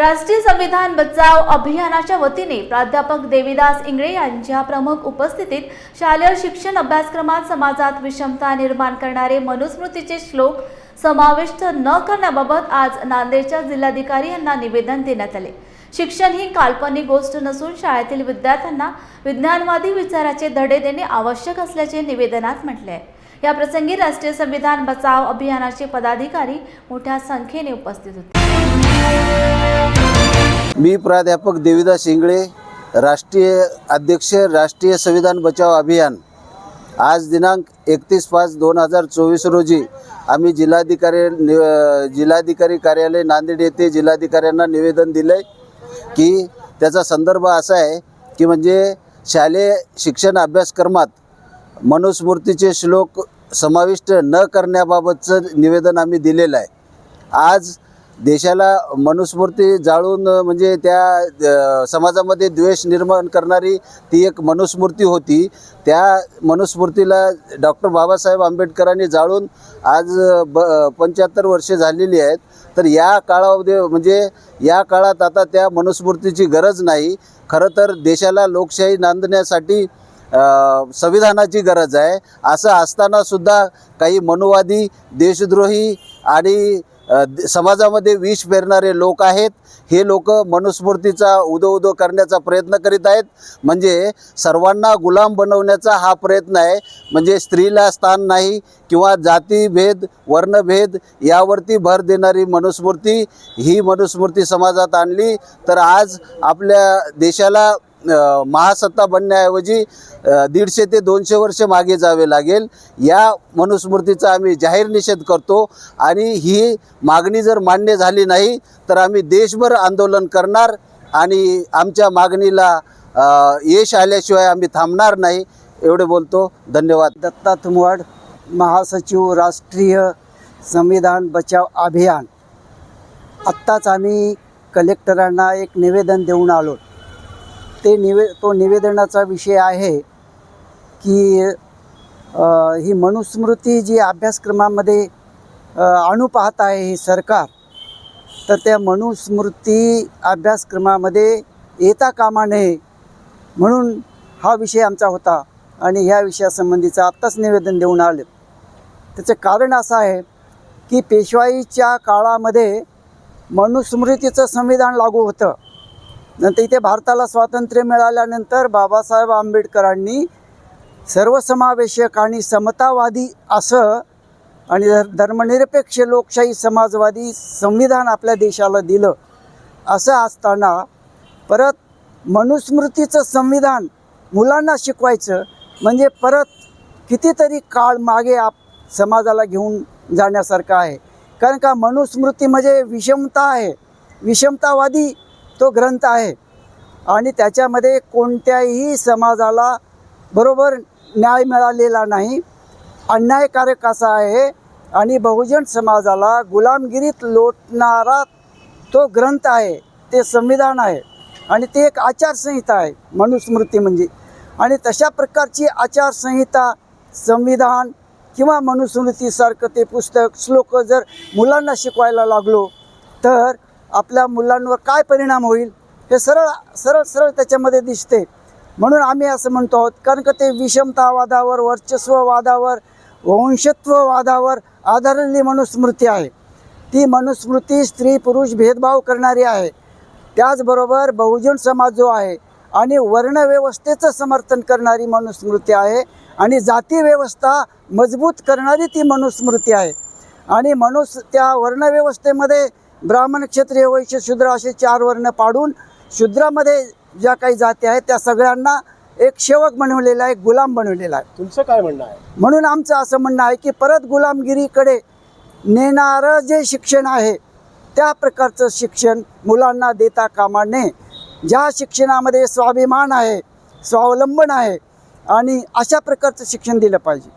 राष्ट्रीय संविधान बचाव अभियानाच्या वतीने प्राध्यापक देवीदास इंगळे यांच्या प्रमुख उपस्थितीत शालेय शिक्षण अभ्यासक्रमात समाजात विषमता निर्माण करणारे मनुस्मृतीचे श्लोक समाविष्ट न करण्याबाबत आज नांदेडच्या जिल्हाधिकारी यांना निवेदन देण्यात आले. शिक्षण ही काल्पनिक गोष्ट नसून शाळेतील विद्यार्थ्यांना विज्ञानवादी विचाराचे धडे देणे आवश्यक असल्याचे निवेदनात म्हटले आहे. या प्रसंगी राष्ट्रीय संविधान बचाव अभियानाचे पदाधिकारी मोठ्या संख्येने उपस्थित होते. मी प्राध्यापक देविदास इंगळे राष्ट्रीय अध्यक्ष राष्ट्रीय संविधान बचाव अभियान. आज दिनांक एकतीस पाच दोन हजार चोवीस रोजी आम्ही जिल्हाधिकारी नि जिल्हाधिकारी कार्यालय नांदेड येथे जिल्हाधिकाऱ्यांना निवेदन दिलं आहे की त्याचा संदर्भ असा आहे की म्हणजे शालेय शिक्षण अभ्यासक्रमात मनुस्मृतीचे श्लोक समाविष्ट न करण्याबाबतचं निवेदन आम्ही दिलेलं आहे. आज देशाला मनुस्मृती जाळून म्हणजे त्या समाजामध्ये द्वेष निर्माण करणारी ती एक मनुस्मृती होती. त्या मनुस्मृतीला डॉक्टर बाबासाहेब आंबेडकरांनी जाळून आज ब पंच्याहत्तर वर्षे झालेली आहेत. तर या काळामध्ये म्हणजे या काळात आता त्या मनुस्मृतीची गरज नाही. खरं तर देशाला लोकशाही नांदण्यासाठी संविधानाची गरज आहे. असं असतानासुद्धा काही मनुवादी देशद्रोही आणि समाजामध्ये विष पेरणारे लोक आहेत. हे लोक मनुस्मृतीचा उदो उदो करण्याचा प्रयत्न करीत आहेत. म्हणजे सर्वांना गुलाम बनवण्याचा हा प्रयत्न आहे. म्हणजे स्त्रीला स्थान नाही किंवा जातीभेद वर्णभेद यावरती भर देणारी मनुस्मृती ही मनुस्मृती समाजात आणली. तर आज आपल्या देशाला महासत्ता बनण्याऐवजी दीडशे ते दोनशे वर्ष मागे जावे लागेल. या मनुस्मृतीचा आम्ही जाहीर निषेध करतो आणि ही मागणी जर मान्य झाली नाही तर आम्ही देशभर आंदोलन करणार आणि आमच्या मागणीला यश आल्याशिवाय आम्ही थांबणार नाही एवढे बोलतो. धन्यवाद. दत्ता तुमवाड महासचिव राष्ट्रीय संविधान बचाव अभियान. आत्ताच आम्ही कलेक्टरांना एक निवेदन देऊन आलो. ते निवे तो निवेदनाचा विषय आहे की ही मनुस्मृती जी अभ्यासक्रमामध्ये आणू पाहत आहे हे सरकार तर त्या मनुस्मृती अभ्यासक्रमामध्ये येता कामा नये म्हणून हा विषय आमचा होता आणि ह्या विषयासंबंधीचं आत्ताच निवेदन देऊन आलं. त्याचं कारण असं आहे की पेशवाईच्या काळामध्ये मनुस्मृतीचं संविधान लागू होतं. नंतर इथे भारताला स्वातंत्र्य मिळाल्यानंतर बाबासाहेब आंबेडकरांनी सर्वसमावेशक आणि समतावादी असं आणि धर- धर्मनिरपेक्ष लोकशाही समाजवादी संविधान आपल्या देशाला दिलं असं असताना परत मनुस्मृतीचं संविधान मुलांना शिकवायचं म्हणजे परत कितीतरी काळ मागे आप समाजाला घेऊन जाण्यासारखं आहे. कारण का मनुस्मृती म्हणजे विषमता आहे. विषमतावादी तो ग्रंथ आहे. आणि त्याच्यामध्ये कोणत्याही समाजाला बरोबर न्याय मिळालेला नाही. अन्यायकारक असा आहे आणि बहुजन समाजाला गुलामगिरीत लोटणारा तो ग्रंथ आहे. ते संविधान आहे. आणि ते एक आचारसंहिता आहे. मनुस्मृती म्हणजे. आणि तशा प्रकारची आचारसंहिता संविधान किंवा मनुस्मृतीसारखं ते पुस्तक श्लोक जर मुलांना शिकवायला लागलो तर आपल्या मुलांवर काय परिणाम होईल हे सरळ सरळ सरळ त्याच्यामध्ये दिसते. म्हणून आम्ही असं म्हणतो आहोत कारण का ते विषमतावादावर वर्चस्ववादावर वंशत्ववादावर आधारलेली मनुस्मृती आहे. ती मनुस्मृती स्त्री पुरुष भेदभाव करणारी आहे. त्याचबरोबर बहुजन समाज जो आहे आणि वर्णव्यवस्थेचं समर्थन करणारी मनुस्मृती आहे आणि जातीव्यवस्था मजबूत करणारी ती मनुस्मृती आहे. आणि मनुस त्या वर्णव्यवस्थेमध्ये ब्राह्मण क्षत्रिय वैश्य शूद्र असे चार वर्ण पाडून शूद्रामध्ये ज्या काही जाती आहेत त्या सगळ्यांना एक सेवक बनवलेला आहे गुलाम बनवलेला आहे. तुमचं काय म्हणणं आहे? म्हणून आमचं असं म्हणणं आहे की परत गुलामगिरीकडे नेणारं जे शिक्षण आहे त्या प्रकारचं शिक्षण मुलांना देता कामा नये. ज्या शिक्षणामध्ये स्वाभिमान आहे स्वावलंबन आहे आणि अशा प्रकारचं शिक्षण दिलं पाहिजे.